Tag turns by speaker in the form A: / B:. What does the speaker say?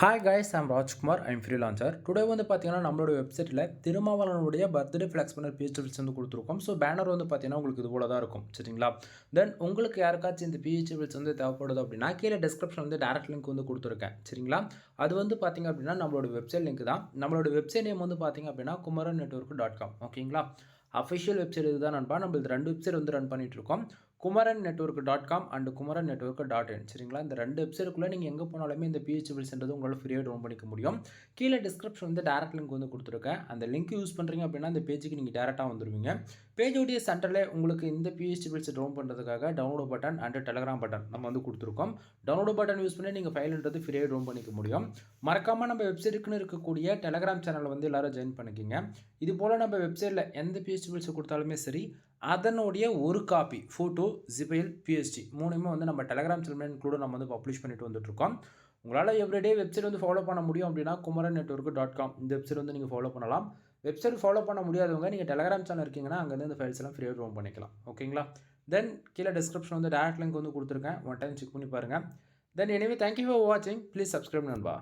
A: Hi guys I'm Rajkumar I'm freelancer today வந்து பார்த்தீங்கன்னா நம்மளோட வெப்சைட்டில் திருமாவளவனுடைய பர்த்டே ஃப்ளாக்ஸ் பண்ணர் பிஹெச்எல்ஸ் வந்து கொடுத்துருக்கோம். ஸோ பேனர் வந்து பார்த்தீங்கன்னா உங்களுக்கு இது போல தான் இருக்கும். சரிங்களா? தென் உங்களுக்கு யாருக்காச்சும் இந்த பிஹெச்எல்ஸ் வந்து தேவைப்படுது அப்படின்னா கீழே டிஸ்கிரிப்ஷன் வந்து டேரக்ட் லிங்க் வந்து கொடுத்துருக்கேன். சரிங்களா? அது வந்து பார்த்தீங்க அப்படின்னா நம்மளோட வெப்சைட் லிங்க் தான். நம்மளோட வெப்சைட் நேம் வந்து பார்த்தீங்க அப்படின்னா குமரன் நெட்ஒர்க் டாட் காம் ஓகேங்களா அஃபிஷியல் வெப்சைட் இதுதான் நண்பா. நம்மளது ரெண்டு வெப்சைட் வந்து ரன் பண்ணிகிட்டு இருக்கோம். Kumaran network dot com and Kumaran network dot in சரிங்களா? இந்த ரெண்டு வெப்சைட்டுக்குள்ளே நீங்கள் எங்கே போனாலுமே இந்த பிஹெச்எல்ஸ்ன்றது உங்களால் ஃப்ரீயாக டவுன் பண்ணிக்க முடியும். கீழே டிஸ்கிரிப்ஷன் வந்து டேரக்ட் லிங்க் வந்து கொடுத்துருக்கேன். அந்த லிங்க் யூஸ் பண்ணுறீங்க அப்படின்னா அந்த பேஜுக்கு நீங்கள் டேரெக்டாக வந்துடுவீங்க பேஜோடைய சென்டரில் உங்களுக்கு இந்த பிஹெச்எல்ஸ் டவுன் பண்ணுறதுக்காக download button and Telegram button நம்ம வந்து கொடுத்துருக்கோம். டவுன்லோட் பட்டன் யூஸ் பண்ணி நீங்கள் ஃபைல்ன்றது ஃப்ரீயாக டவுன் பண்ணிக்க முடியும். மறக்காமல் நம்ம வெப்சைட்டுக்குன்னு இருக்கக்கூடிய டெலகிராம் சேனலை வந்து எல்லோரும் ஜாயின் பண்ணிக்கிங்க. இது போல் நம்ம வெப்சைட்டில் எந்த பிஹெச்எல்ஸ் கொடுத்தாலுமே சரி அதனுடைய ஒரு காப்பி ஃபோட்டோ ஜிபெயில் பிஎஸ்டி மூணுமே வந்து நம்ம டெலகிராம் சேனல் கூட நம்ம வந்து பப்ளிஷ் பண்ணிட்டு வந்துட்டுருக்கோம். உங்களால் எவ்ரிடே வெப்சைட் வந்து ஃபாலோ பண்ண முடியும் அப்படின்னா குமரன் நெட்ஒர்க் டாட் காம் இந்த வெப்சைட் வந்து நீங்கள் ஃபாலோ பண்ணலாம். வெப்சைட் ஃபாலோ பண்ண முடியாதவங்க நீங்கள் டெலகிராம் சேனல் இருக்கீங்கன்னா அங்கேருந்து இந்த ஃபைல்ஸ் எல்லாம் ஃப்ரீயாக டவுன் பண்ணிக்கலாம். ஓகேங்களா? தென் கீழே டிஸ்கிரிப்ஷன் வந்து டேரக்ட் லிங்க் வந்து கொடுத்துருக்கேன். ஒன் டைம் செக் பண்ணி பாருங்கள் then anyway thank you for வாட்சிங் ப்ளீஸ் சப்ஸ்கிரைப் நண்பா.